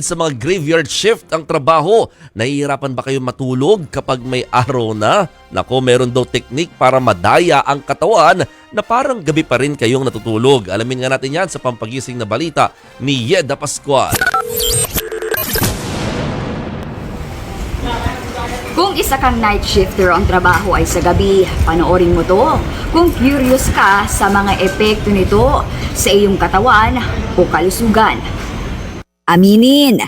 Sa mga graveyard shift ang trabaho, nahihirapan ba kayo matulog kapag may araw na? Nako, meron daw teknik para madaya ang katawan na parang gabi pa rin kayong natutulog. Alamin nga natin yan sa pampagising na balita ni Yeda Pascual. Kung isa kang night shifter ang trabaho ay sa gabi, panoorin mo to. Kung curious ka sa mga epekto nito sa iyong katawan o kalusugan. Aminin,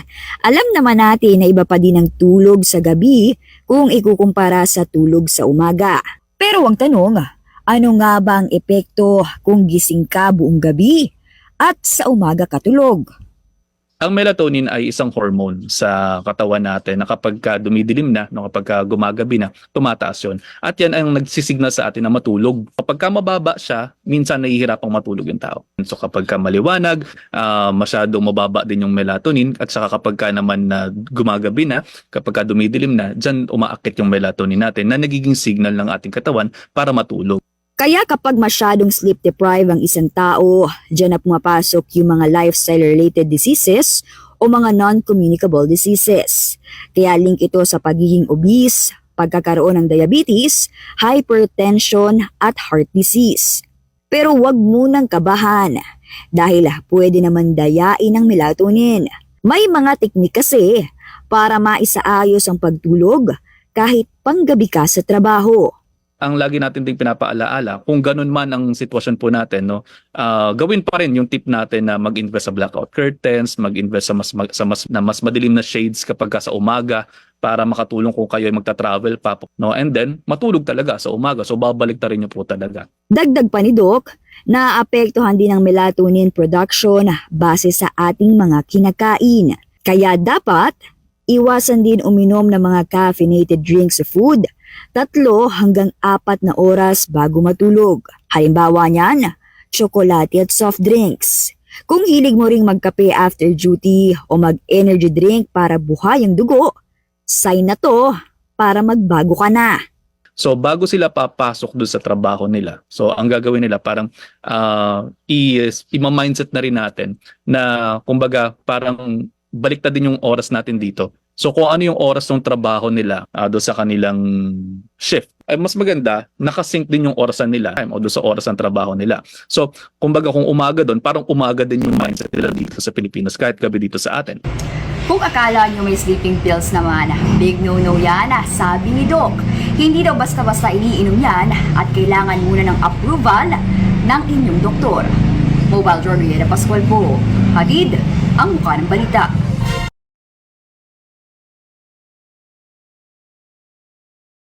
alam naman natin na iba pa din ang tulog sa gabi kung ikukumpara sa tulog sa umaga. Pero ang tanong, ano nga ba ang epekto kung gising ka buong gabi at sa umaga katulog? Ang melatonin ay isang hormone sa katawan natin na kapag ka dumidilim na, no, kapag ka gumagabi na, tumataas yun. At yan ang nagsisignal sa atin na matulog. Kapag ka mababa siya, minsan nahihirapang matulog yung tao. So kapag ka maliwanag, ah, masyadong mababa din yung melatonin at saka kapag ka naman na gumagabi na, kapag ka dumidilim na, dyan umaakit yung melatonin natin na nagiging signal ng ating katawan para matulog. Kaya kapag masyadong sleep deprived ang isang tao, dyan na pumapasok yung mga lifestyle-related diseases o mga non-communicable diseases. Kaya link ito sa pagiging obese, pagkakaroon ng diabetes, hypertension at heart disease. Pero huwag munang kabahan dahil pwede naman dayain ang melatonin. May mga teknik kasi para maisaayos ang pagtulog kahit panggabi ka sa trabaho. Ang lagi natin ding pinapaalaala, kung ganun man ang sitwasyon po natin, no, ah, gawin pa rin yung tip natin na mag-invest sa blackout curtains, mag-invest sa mas, mag- sa mas, na mas madilim na shades kapag ka sa umaga para makatulong kung kayo ay magta-travel pa. No? And then, matulog talaga sa umaga. So, babalik na rin nyo po talaga. Dagdag pa ni Doc, naapektuhan din ang melatonin production base sa ating mga kinakain. Kaya dapat, iwasan din uminom ng mga caffeinated drinks sa food, tatlo hanggang apat na oras bago matulog. Halimbawa niyan, tsokolate at soft drinks. Kung hilig mo ring magkape after duty o mag-energy drink para buhay ang dugo, sign na to para magbago ka na. So bago sila papasok doon sa trabaho nila, so ang gagawin nila parang uh, i-mindset na rin natin na kumbaga parang baliktad din yung oras natin dito. So kung ano yung oras ng trabaho nila uh, doon sa kanilang shift, ay mas maganda nakasync din yung orasan nila o doon sa oras ng trabaho nila. So kumbaga kung umaga doon, parang umaga din yung mindset nila dito sa Pilipinas kahit gabi dito sa atin. Kung akala nyo may sleeping pills naman, big no-no yan, sabi ni Doc. Hindi daw basta-basta iniinom yan at kailangan muna ng approval ng inyong doktor. Mobile Journal Yeda Pascual po. Hadid, ang mukha ng balita.